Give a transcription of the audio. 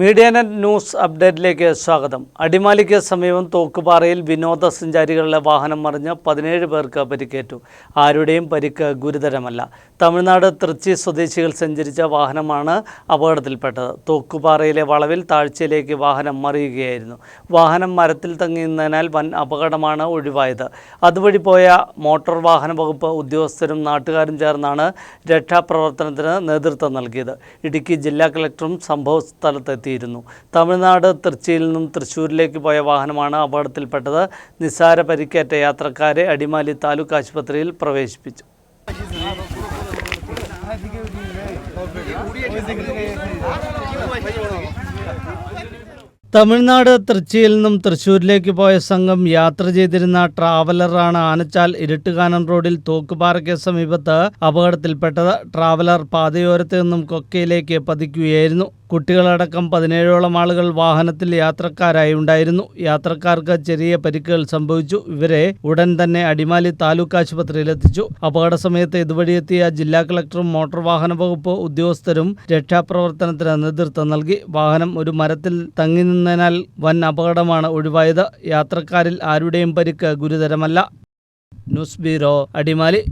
Medianet news അപ്ഡേറ്റിലേക്ക് സ്വാഗതം. അടിമാലിക്ക് സമീപം തോക്കുപാറയിൽ വിനോദസഞ്ചാരികളുടെ വാഹനം മറിഞ്ഞ് പതിനേഴ് പേർക്ക് പരിക്കേറ്റു. ആരുടെയും പരിക്ക് ഗുരുതരമല്ല. തമിഴ്നാട് തൃച്ചി സ്വദേശികൾ സഞ്ചരിച്ച വാഹനമാണ് അപകടത്തിൽപ്പെട്ടത്. തോക്കുപാറയിലെ വളവിൽ താഴ്ചയിലേക്ക് വാഹനം മറിയുകയായിരുന്നു. വാഹനം മരത്തിൽ തങ്ങി നിന്നതിനാൽ വൻ അപകടമാണ് ഒഴിവായത്. അതുവഴി പോയ മോട്ടോർ വാഹന വകുപ്പ് ഉദ്യോഗസ്ഥരും നാട്ടുകാരും ചേർന്നാണ് രക്ഷാപ്രവർത്തനത്തിന് നേതൃത്വം നൽകിയത്. ഇടുക്കി ജില്ലാ കളക്ടറും സംഭവ സ്ഥലത്തെത്തിയിരുന്നു തമിഴ്നാട് തൃച്ചിയിൽ നിന്നും തൃശ്ശൂരിലേക്ക് പോയ വാഹനമാണ് അപകടത്തിൽപ്പെട്ടത്. നിസ്സാര പരിക്കേറ്റ യാത്രക്കാരെ അടിമാലി താലൂക്ക് ആശുപത്രിയിൽ പ്രവേശിപ്പിച്ചു. തമിഴ്നാട് തൃച്ചിയിൽ നിന്നും തൃശ്ശൂരിലേക്ക് പോയ സംഘം യാത്ര ചെയ്തിരുന്ന ട്രാവലറാണ് ആനച്ചാൽ ഇരുട്ടുകാനം റോഡിൽ തോക്കുപാറയ്ക്ക് സമീപത്ത് അപകടത്തിൽപ്പെട്ടത്. ട്രാവലർ പാതയോരത്ത് നിന്നും കൊക്കയിലേക്ക് പതിക്കുകയായിരുന്നു. കുട്ടികളടക്കം പതിനേഴോളം ആളുകൾ വാഹനത്തിൽ യാത്രക്കാരായി ഉണ്ടായിരുന്നു. യാത്രക്കാർക്ക് ചെറിയ പരിക്കുകൾ സംഭവിച്ചു. ഇവരെ ഉടൻ തന്നെ അടിമാലി താലൂക്ക് ആശുപത്രിയിൽ എത്തിച്ചു. അപകട സമയത്ത് ഇതുവഴിയെത്തിയ ജില്ലാ കളക്ടറും മോട്ടോർ വാഹന വകുപ്പ് ഉദ്യോഗസ്ഥരും രക്ഷാപ്രവർത്തനത്തിന് നേതൃത്വം നൽകി. വാഹനം ഒരു മരത്തിൽ തങ്ങി നിന്നതിനാൽ വൻ അപകടമാണ് ഒഴിവായത്. യാത്രക്കാരിൽ ആരുടെയും പരിക്ക് ഗുരുതരമല്ല. News bureau Adimali.